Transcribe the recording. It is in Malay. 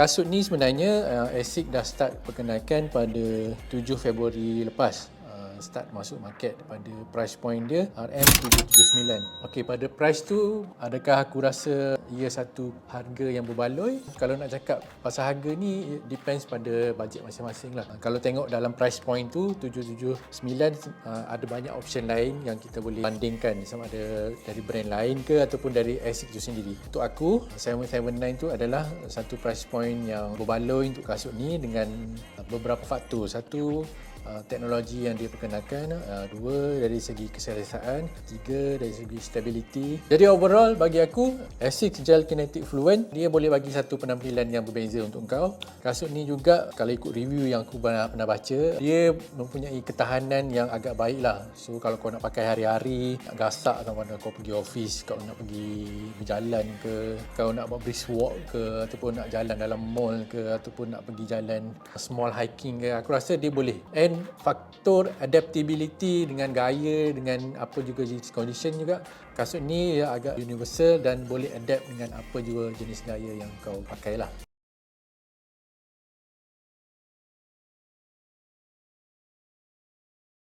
Kasut ni sebenarnya uh, ASIC dah start perkenalkan pada 7 Februari lepas. Start masuk market pada price point dia RM779. Okey pada price tu adakah aku rasa ia satu harga yang berbaloi? Kalau nak cakap pasal harga ni depends pada bajet masing-masing lah. Kalau tengok dalam price point tu 779 uh, ada banyak option lain yang kita boleh bandingkan sama ada dari brand lain ke ataupun dari ASIC tu sendiri. Untuk aku 779 tu adalah satu price point yang berbaloi untuk kasut ni dengan beberapa faktor. Satu uh, teknologi yang dia perkenalkan uh, dua dari segi keselesaan tiga dari segi stability. Jadi overall bagi aku ASICS Gel Kinetic Fluent dia boleh bagi satu penampilan yang berbeza untuk kau. Kasut ni juga kalau ikut review yang aku pernah, baca dia mempunyai ketahanan yang agak baik lah so kalau kau nak pakai hari-hari nak gasak sama ada kau pergi office kalau nak pergi berjalan ke kau nak buat brisk walk ke ataupun nak jalan dalam mall ke ataupun nak pergi jalan small hiking ke aku rasa dia boleh. And faktor adaptability dengan gaya dengan apa juga jenis condition juga. Kasut ni agak universal dan boleh adapt dengan apa juga jenis gaya yang kau pakai lah